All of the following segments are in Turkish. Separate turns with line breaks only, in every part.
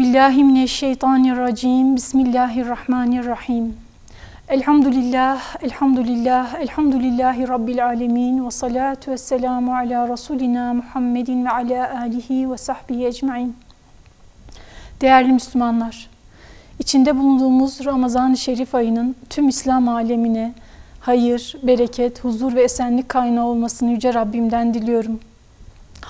billahi mineşşeytanirracim. Bismillahirrahmanirrahim. Elhamdülillah, elhamdülillah, elhamdülillahi rabbil alemin ve salatu vesselamu ala Resulina Muhammedin ve ala alihi ve sahbihi ecmain. Değerli Müslümanlar, içinde bulunduğumuz Ramazan-ı Şerif ayının tüm İslam alemine hayır, bereket, huzur ve esenlik kaynağı olmasını Yüce Rabbimden diliyorum.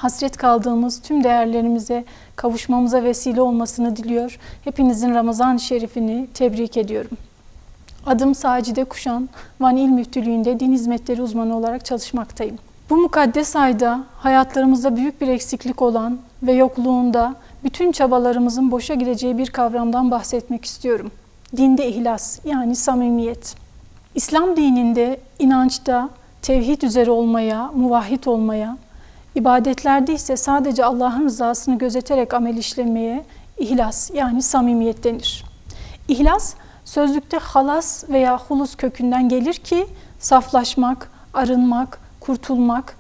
Hasret kaldığımız tüm değerlerimize kavuşmamıza vesile olmasını diliyor. Hepinizin Ramazan-ı Şerifini tebrik ediyorum. Adım Sacide Kuşan, Van İl Müftülüğü'nde din hizmetleri uzmanı olarak çalışmaktayım. Bu mukaddes ayda hayatlarımızda büyük bir eksiklik olan ve yokluğunda bütün çabalarımızın boşa gideceği bir kavramdan bahsetmek istiyorum. Dinde ihlas yani samimiyet. İslam dininde inançta tevhid üzere olmaya, muvahhid olmaya, ibadetlerde ise sadece Allah'ın rızasını gözeterek amel işlemeye ihlas yani samimiyet denir. İhlas sözlükte halas veya hulus kökünden gelir ki saflaşmak, arınmak, kurtulmak,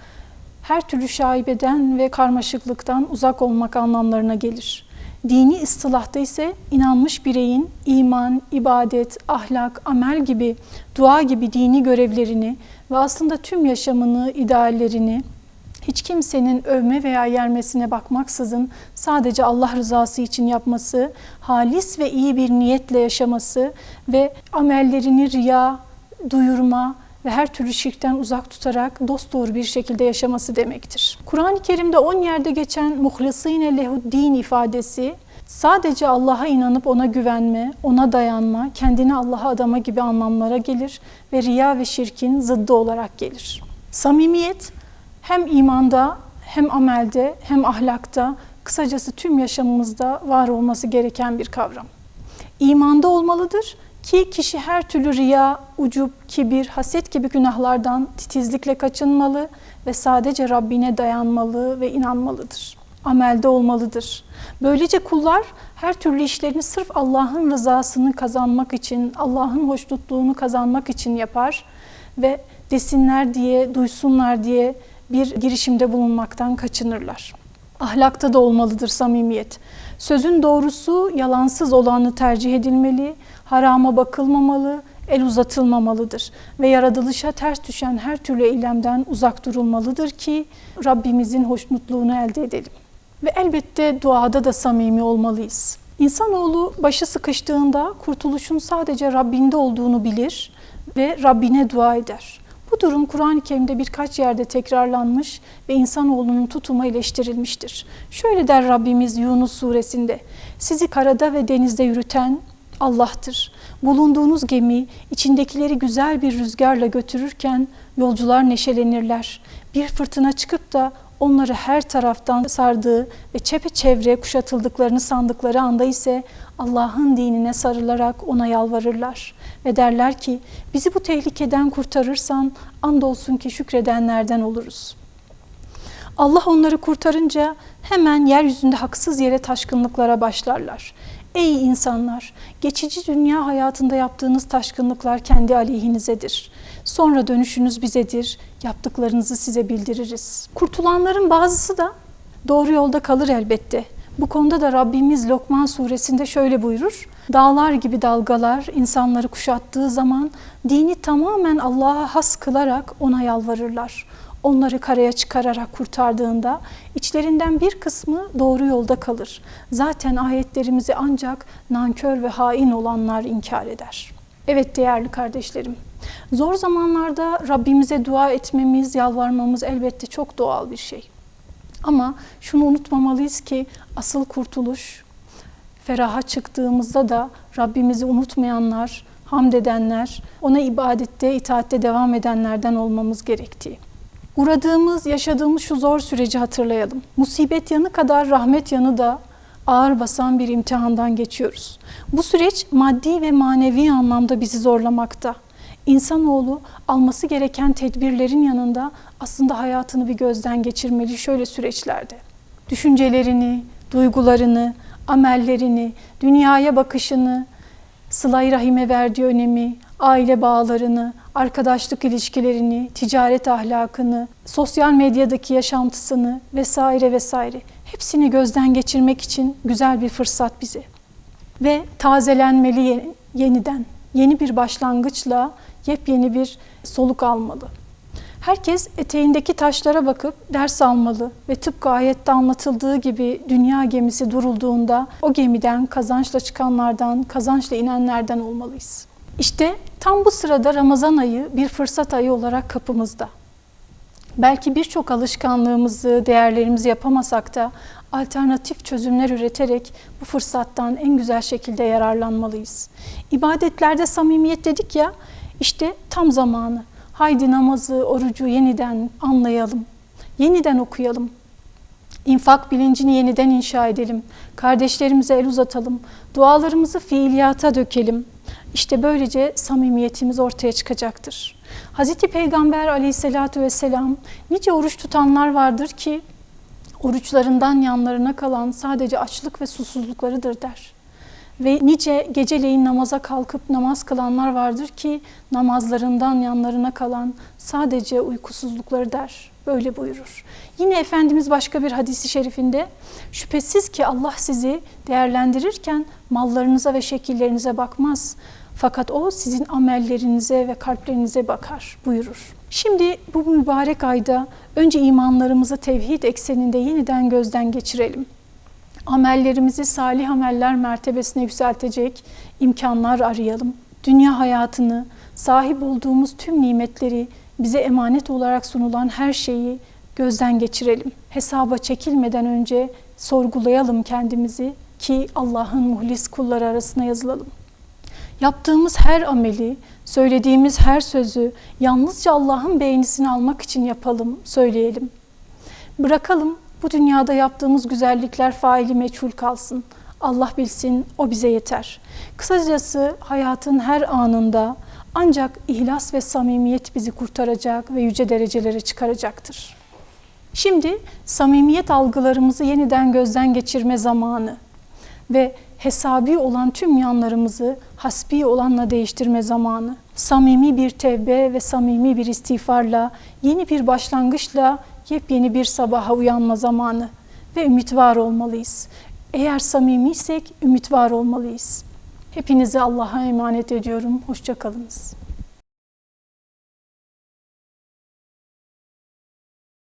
her türlü şaibeden ve karmaşıklıktan uzak olmak anlamlarına gelir. Dini ıstılahta ise inanmış bireyin iman, ibadet, ahlak, amel gibi, dua gibi dini görevlerini ve aslında tüm yaşamını, ideallerini hiç kimsenin övme veya yermesine bakmaksızın sadece Allah rızası için yapması, halis ve iyi bir niyetle yaşaması ve amellerini riya, duyurma, ve her türlü şirkten uzak tutarak dosdoğru bir şekilde yaşaması demektir. Kur'an-ı Kerim'de on yerde geçen muhlisine lehuddin ifadesi sadece Allah'a inanıp ona güvenme, ona dayanma, kendini Allah'a adama gibi anlamlara gelir ve riya ve şirkin zıddı olarak gelir. Samimiyet hem imanda hem amelde hem ahlakta kısacası tüm yaşamımızda var olması gereken bir kavram. İmanda olmalıdır ki kişi her türlü riya, ucup, kibir, haset gibi günahlardan titizlikle kaçınmalı ve sadece Rabbine dayanmalı ve inanmalıdır. Amelde olmalıdır. Böylece kullar her türlü işlerini sırf Allah'ın rızasını kazanmak için, Allah'ın hoşnutluğunu kazanmak için yapar ve desinler diye, duysunlar diye bir girişimde bulunmaktan kaçınırlar. Ahlakta da olmalıdır samimiyet. Sözün doğrusu yalansız olanı tercih edilmeli, harama bakılmamalı, el uzatılmamalıdır ve yaratılışa ters düşen her türlü eylemden uzak durulmalıdır ki Rabbimizin hoşnutluğunu elde edelim. Ve elbette duada da samimi olmalıyız. İnsanoğlu başı sıkıştığında kurtuluşun sadece Rabbinde olduğunu bilir ve Rabbine dua eder. Bu durum Kur'an-ı Kerim'de birkaç yerde tekrarlanmış ve insanoğlunun tutumu eleştirilmiştir. Şöyle der Rabbimiz Yunus suresinde, sizi karada ve denizde yürüten Allah'tır. Bulunduğunuz gemi içindekileri güzel bir rüzgarla götürürken yolcular neşelenirler. Bir fırtına çıkıp da onları her taraftan sardığı ve çepeçevre kuşatıldıklarını sandıkları anda ise Allah'ın dinine sarılarak ona yalvarırlar ve derler ki bizi bu tehlikeden kurtarırsan andolsun ki şükredenlerden oluruz. Allah onları kurtarınca hemen yeryüzünde haksız yere taşkınlıklara başlarlar. Ey insanlar! Geçici dünya hayatında yaptığınız taşkınlıklar kendi aleyhinizedir. Sonra dönüşünüz bizedir. Yaptıklarınızı size bildiririz. Kurtulanların bazısı da doğru yolda kalır elbette. Bu konuda da Rabbimiz Lokman suresinde şöyle buyurur. Dağlar gibi dalgalar insanları kuşattığı zaman dini tamamen Allah'a has kılarak ona yalvarırlar onları karaya çıkararak kurtardığında içlerinden bir kısmı doğru yolda kalır. Zaten ayetlerimizi ancak nankör ve hain olanlar inkar eder. Evet değerli kardeşlerim, zor zamanlarda Rabbimize dua etmemiz, yalvarmamız elbette çok doğal bir şey. Ama şunu unutmamalıyız ki asıl kurtuluş feraha çıktığımızda da Rabbimizi unutmayanlar, hamd edenler, ona ibadette, itaatte devam edenlerden olmamız gerektiği. Uğradığımız, yaşadığımız şu zor süreci hatırlayalım. Musibet yanı kadar rahmet yanı da ağır basan bir imtihandan geçiyoruz. Bu süreç maddi ve manevi anlamda bizi zorlamakta. İnsanoğlu alması gereken tedbirlerin yanında aslında hayatını bir gözden geçirmeli şöyle süreçlerde. Düşüncelerini, duygularını, amellerini, dünyaya bakışını, sıla rahime verdiği önemi, aile bağlarını, arkadaşlık ilişkilerini, ticaret ahlakını, sosyal medyadaki yaşantısını vesaire vesaire Hepsini gözden geçirmek için güzel bir fırsat bize. Ve tazelenmeli ye- yeniden. Yeni bir başlangıçla yepyeni bir soluk almalı. Herkes eteğindeki taşlara bakıp ders almalı ve tıpkı ayette anlatıldığı gibi dünya gemisi durulduğunda o gemiden kazançla çıkanlardan, kazançla inenlerden olmalıyız. İşte tam bu sırada Ramazan ayı bir fırsat ayı olarak kapımızda. Belki birçok alışkanlığımızı, değerlerimizi yapamasak da alternatif çözümler üreterek bu fırsattan en güzel şekilde yararlanmalıyız. İbadetlerde samimiyet dedik ya, işte tam zamanı. Haydi namazı, orucu yeniden anlayalım, yeniden okuyalım. İnfak bilincini yeniden inşa edelim. Kardeşlerimize el uzatalım. Dualarımızı fiiliyata dökelim. İşte böylece samimiyetimiz ortaya çıkacaktır. Hazreti Peygamber aleyhissalatü vesselam nice oruç tutanlar vardır ki oruçlarından yanlarına kalan sadece açlık ve susuzluklarıdır der. Ve nice geceleyin namaza kalkıp namaz kılanlar vardır ki namazlarından yanlarına kalan sadece uykusuzlukları der. Böyle buyurur. Yine Efendimiz başka bir hadisi şerifinde şüphesiz ki Allah sizi değerlendirirken mallarınıza ve şekillerinize bakmaz. Fakat o sizin amellerinize ve kalplerinize bakar buyurur. Şimdi bu mübarek ayda önce imanlarımızı tevhid ekseninde yeniden gözden geçirelim amellerimizi salih ameller mertebesine yükseltecek imkanlar arayalım. Dünya hayatını, sahip olduğumuz tüm nimetleri, bize emanet olarak sunulan her şeyi gözden geçirelim. Hesaba çekilmeden önce sorgulayalım kendimizi ki Allah'ın muhlis kulları arasına yazılalım. Yaptığımız her ameli, söylediğimiz her sözü yalnızca Allah'ın beğenisini almak için yapalım, söyleyelim. Bırakalım bu dünyada yaptığımız güzellikler faili meçhul kalsın. Allah bilsin, o bize yeter. Kısacası hayatın her anında ancak ihlas ve samimiyet bizi kurtaracak ve yüce derecelere çıkaracaktır. Şimdi samimiyet algılarımızı yeniden gözden geçirme zamanı ve hesabi olan tüm yanlarımızı hasbi olanla değiştirme zamanı. Samimi bir tevbe ve samimi bir istiğfarla, yeni bir başlangıçla yepyeni bir sabaha uyanma zamanı ve ümit var olmalıyız. Eğer samimiysek ümit var olmalıyız. Hepinizi Allah'a emanet ediyorum. Hoşçakalınız.